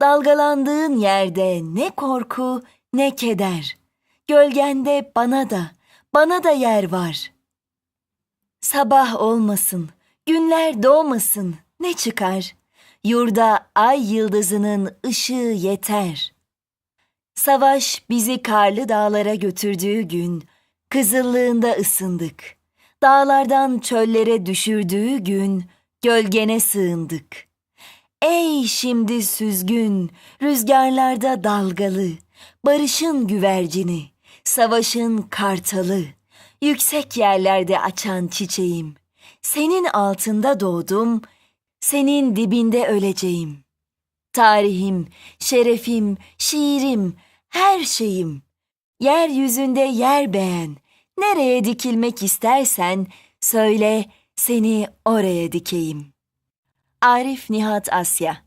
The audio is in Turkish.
Dalgalandığın yerde ne korku ne keder. Gölgende bana da, bana da yer var. Sabah olmasın, günler doğmasın, ne çıkar? Yurda ay yıldızının ışığı yeter. Savaş bizi karlı dağlara götürdüğü gün, kızıllığında ısındık. Dağlardan çöllere düşürdüğü gün, gölgene sığındık. Ey şimdi süzgün, rüzgarlarda dalgalı, barışın güvercini, savaşın kartalı, yüksek yerlerde açan çiçeğim. Senin altında doğdum, senin dibinde öleceğim. Tarihim, şerefim, şiirim, her şeyim. Yeryüzünde yer beğen, nereye dikilmek istersen söyle seni oraya dikeyim. Arif Nihat Asya